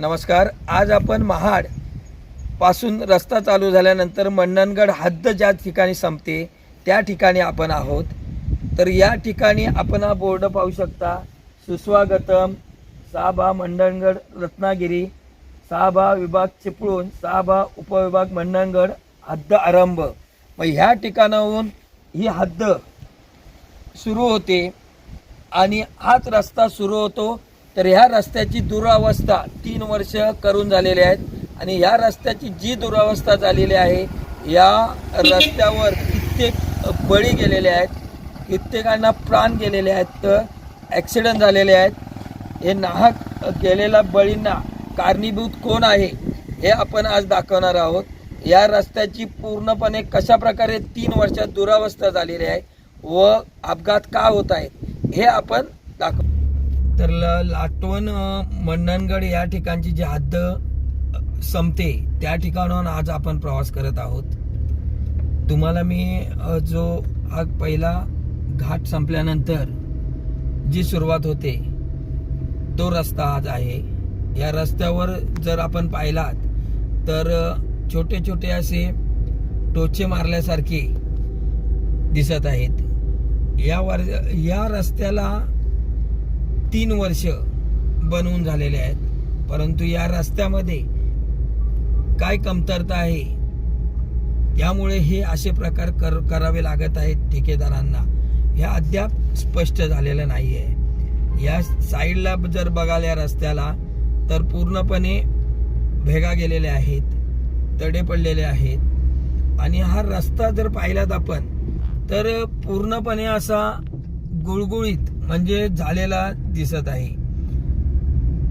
नमस्कार. आज आपण महाडपासून रस्ता चालू झाल्यानंतर मंडणगड हद्द ज्या ठिकाणी संपते त्या ठिकाणी आपण आहोत. तर या ठिकाणी आपण हा बोर्ड पाहू शकता. सुस्वागतम साबा मंडणगड रत्नागिरी साबा विभाग चिपळूण साबा उपविभाग मंडणगड हद्द आरंभ. मग ह्या ठिकाणाहून ही हद्द सुरू होते आणि हाच रस्ता सुरू होतो तर ह्या रस्त्याची दुरावस्था तीन वर्ष करून झालेली आहेत आणि ह्या रस्त्याची जी दुरावस्था झालेली आहे या रस्त्यावर कित्येक बळी गेलेले आहेत कित्येकांना प्राण गेलेले आहेत तर ॲक्सिडेंट झालेले आहेत. हे नाहक गेलेल्या बळींना कारणीभूत कोण आहे हे आपण आज दाखवणार आहोत. या रस्त्याची पूर्णपणे कशा प्रकारे तीन वर्षात दुरावस्था झालेली आहे व अपघात का होत आहेत हे आपण दाखव तर लाटवण मंडणगड या ठिकाणची जी हद्द संपते त्या ठिकाणाहून आज आपण प्रवास करत आहोत. तुम्हाला मी जो हा पहिला घाट संपल्यानंतर जी सुरुवात होते तो रस्ता आज आहे. या रस्त्यावर जर आपण पाहिलात तर छोटे छोटे असे टोचे मारल्यासारखे दिसत आहेत. या वर या रस्त्याला तीन वर्ष बनवून झालेले आहेत. परंतु या रस्त्यामध्ये काय कमतरता आहे त्यामुळे हे असे प्रकार कर करावे लागत आहेत ठेकेदारांना. हे अद्याप स्पष्ट झालेलं नाही आहे या साईडला जर बघाल या रस्त्याला तर पूर्णपणे भेगा गेलेले आहेत तडे पडलेले आहेत. आणि हा रस्ता जर पाहिलात आपण तर पूर्णपणे असा गुळगुळीत म्हणजे झालेला दिसत आहे.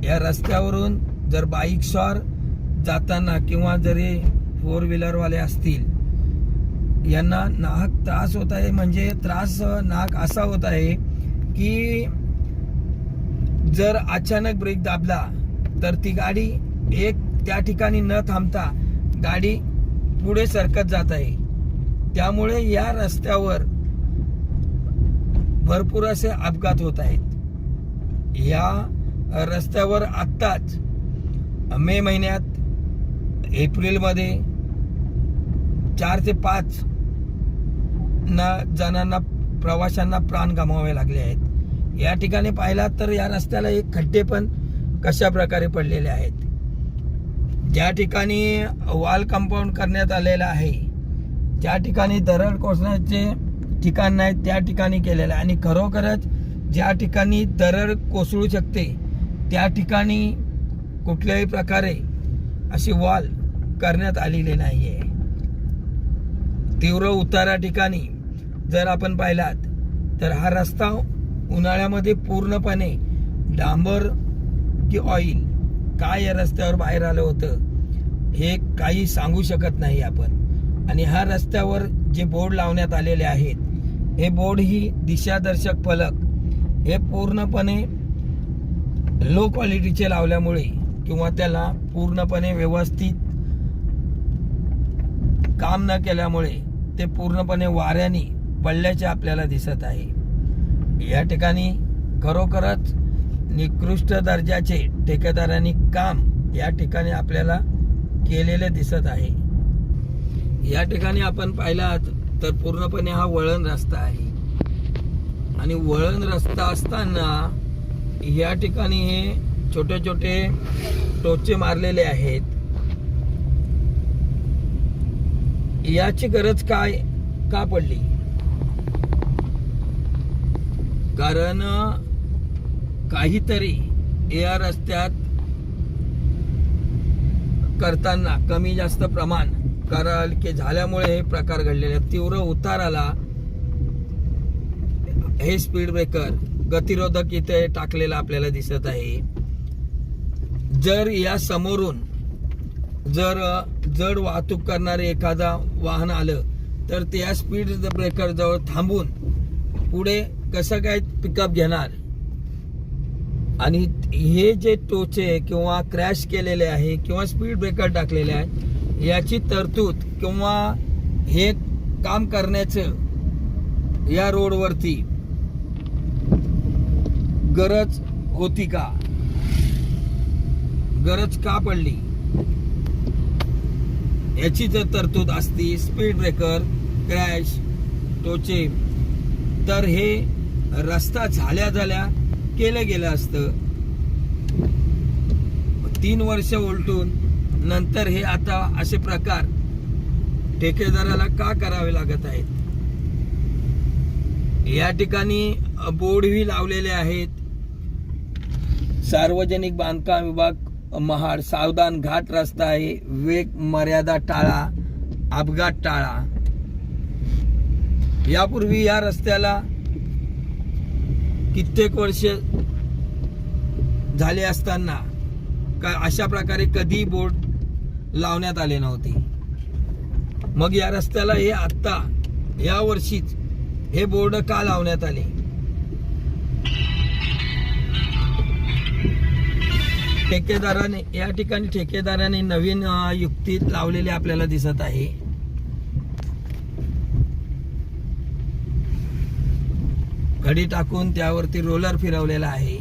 या रस्त्यावरून जर बाईकस्वार जाताना किंवा जरी फोर व्हीलरवाले असतील यांना नाहक त्रास होत आहे. म्हणजे त्रास नाहक असा होत आहे की जर अचानक ब्रेक दाबला तर ती गाडी एक त्या ठिकाणी न थांबता गाडी पुढे सरकत जात आहे. त्यामुळे या रस्त्यावर भरपूर असे अपघात होत आहेत. या रस्त्यावर आत्ताच मे महिन्यात एप्रिलमध्ये चार ते पाच ना जणांना प्रवाशांना प्राण गमावे लागले आहेत. या ठिकाणी पाहिला तर या रस्त्याला एक खड्डे पण कशा प्रकारे पडलेले आहेत. ज्या ठिकाणी वॉल कंपाऊंड करण्यात आलेलं आहे ज्या ठिकाणी दरड कोसण्याचे ठिकाण नाही त्या ठिकाणी केलेलं आहे. आणि खरोखरच ज्या ठिकाणी दरड कोसळू शकते त्या ठिकाणी कुठल्याही प्रकारे अशी वॉल करण्यात आलेली नाही आहे तीव्र उतारा ठिकाणी जर आपण पाहिलात तर हा रस्ता उन्हाळ्यामध्ये पूर्णपणे डांबर की ऑइल काय या रस्त्यावर बाहेर आलं होतं हे काही सांगू शकत नाही आपण. आणि ह्या रस्त्यावर जे बोर्ड लावण्यात आलेले आहेत हे बोर्ड ही दिशादर्शक फलक हे पूर्णपणे लो क्वालिटीचे लावल्यामुळे किंवा त्याला पूर्णपणे व्यवस्थित काम न केल्यामुळे ते पूर्णपणे वाऱ्याने पडल्याचे आपल्याला दिसत आहे. या ठिकाणी खरोखरच निकृष्ट दर्जाचे ठेकेदारांनी काम या ठिकाणी आपल्याला केलेले दिसत आहे. या ठिकाणी आपण पाहिलात तर पूर्णपणे हा वळण रस्ता आहे. आणि वळण रस्ता असताना या ठिकाणी हे छोटे छोटे टोचे मारलेले आहेत. याची गरज काय का पडली? कारण काहीतरी या रस्त्यात करताना कमी जास्त प्रमाण कराल की झाल्यामुळे हे प्रकार घडलेले तीव्र तीव्र उताराला हे स्पीड ब्रेकर गतिरोधक इथे टाकलेलं आपल्याला दिसत आहे. जर या समोरून जर जड वाहतूक करणारे एखादा वाहन आलं तर त्या स्पीड ब्रेकर जवळ थांबून पुढे कसं काय पिकअप घेणार? आणि हे जे टोचे किंवा क्रॅश केलेले आहे किंवा स्पीड ब्रेकर टाकलेले आहे याची तरतूद किंवा हे काम करण्याचं या रोडवरती गरज होती का? गरज का पडली? याची जर तरतूद असती स्पीड ब्रेकर क्रॅश टोचे तर हे रस्ता झाल्या झाल्या केलं गेलं असतं. तीन वर्ष उलटून नंतर हे आता असे प्रकार ठेकेदाराला का करावे लागत आहेत? या ठिकाणी बोर्डही लावलेले आहेत. सार्वजनिक बांधकाम विभाग महाड सावधान घाट रस्ता आहे वेग मर्यादा टाळा अपघात टाळा. यापूर्वी या रस्त्याला कित्येक वर्ष झाले असताना का अशा प्रकारे कधी बोर्ड लावण्यात आले नव्हते. मग या रस्त्याला हे आत्ता या वर्षीच हे बोर्ड का लावण्यात आले? ठेकेदाराने या ठिकाणी ठेकेदाराने नवीन युक्ती लावलेली आपल्याला दिसत आहे. घडी टाकून त्यावरती रोलर फिरवलेला आहे.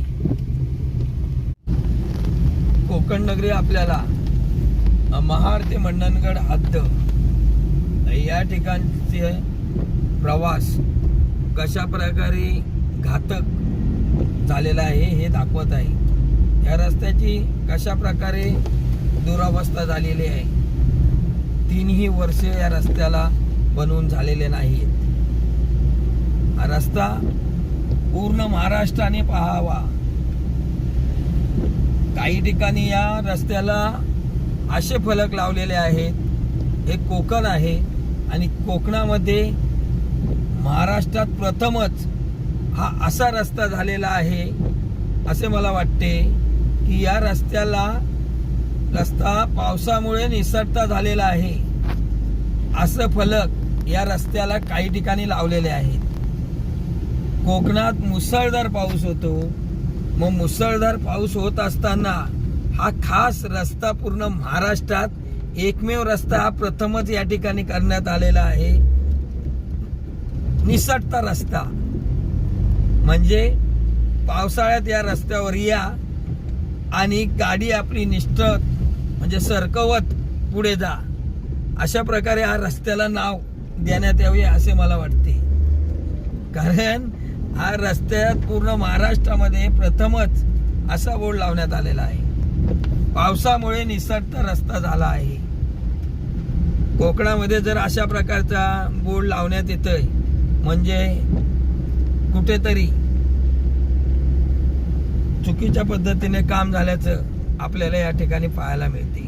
कोकण नगरी आपल्याला अ, महाड ते मंडणगड हद्द या ठिकाणचे प्रवास कशा प्रकारे घातक झालेला आहे हे दाखवत आहे. या रस्त्याची कशा प्रकारे दुरावस्था झालेली आहे? तीनही वर्ष या रस्त्याला बनवून झालेले नाहीत. हा रस्ता पूर्ण महाराष्ट्राने पाहावा. काही ठिकाणी या रस्त्याला असे फलक लावलेले आहेत. हे कोकण आहे आणि कोकणामध्ये महाराष्ट्रात प्रथमच हा असा रस्ता झालेला आहे असे मला वाटते. की या रस्त्याला रस्ता पावसामुळे निसटता झालेला आहे. असं फलक या रस्त्याला काही ठिकाणी लावलेले आहेत. कोकणात मुसळधार पाऊस होतो. मग मुसळधार पाऊस होत असताना हा खास रस्ता पूर्ण महाराष्ट्रात एकमेव रस्ता हा प्रथमच या ठिकाणी करण्यात आलेला आहे. निसटता रस्ता. म्हणजे पावसाळ्यात या रस्त्यावर या आणि गाडी आपली निष्ठत म्हणजे सरकवत पुढे जा. अशा प्रकारे हा रस्त्याला नाव देण्यात यावे असे मला वाटते. कारण हा रस्त्यात पूर्ण महाराष्ट्रामध्ये प्रथमच असा बोर्ड लावण्यात आलेला आहे. पावसामुळे निसटता रस्ता झाला आहे. कोकणामध्ये जर अशा प्रकारचा बोर्ड लावण्यात येतोय म्हणजे कुठेतरी चुकीच्या पद्धतीने काम झाल्याचं आपल्याला या ठिकाणी पाहायला मिळते.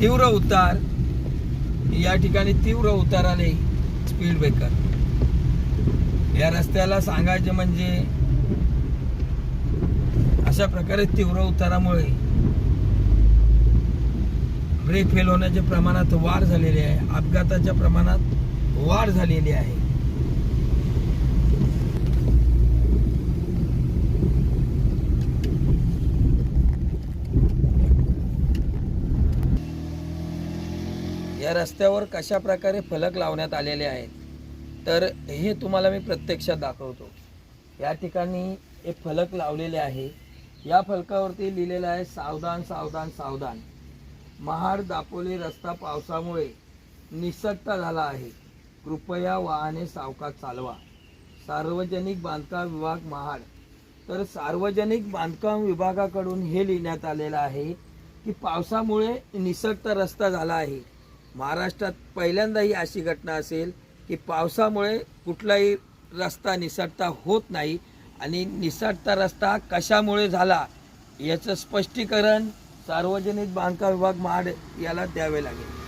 तीव्र उतार या ठिकाणी तीव्र उतार आले स्पीड ब्रेकर या रस्त्याला सांगायचे म्हणजे अशा प्रकारे तीव्र उतारामुळे ब्रेक फेल होण्याच्या प्रमाणात वाढ झालेली आहे. अपघाताच्या प्रमाणात वाढ झालेली आहे. या रस्त्यावर कशा प्रकारे फलक लावण्यात आलेले आहेत तर हे तुम्हाला मी प्रत्यक्षात दाखवतो. या ठिकाणी एक फलक लावलेले आहे. या फलकावरती लिहिलेलं आहे सावधान सावधान सावधान. महाड दापोली रस्ता पावसामुळे निसटता झाला आहे. कृपया वाहने सावकात चालवा. सार्वजनिक बांधकाम विभाग महाड. तर सार्वजनिक बांधकाम विभागाकडून हे लिहिण्यात आलेलं आहे की पावसामुळे निसटता रस्ता झाला आहे. महाराष्ट्रात पहिल्यांदा ही अशी घटना असेल की पावसामुळे कुठलाही रस्ता निसटता होत नाही आणि निसटता रस्ता कशामुळे झाला याचं स्पष्टीकरण सार्वजनिक बांधकाम विभाग महाड याला द्यावे लागेल.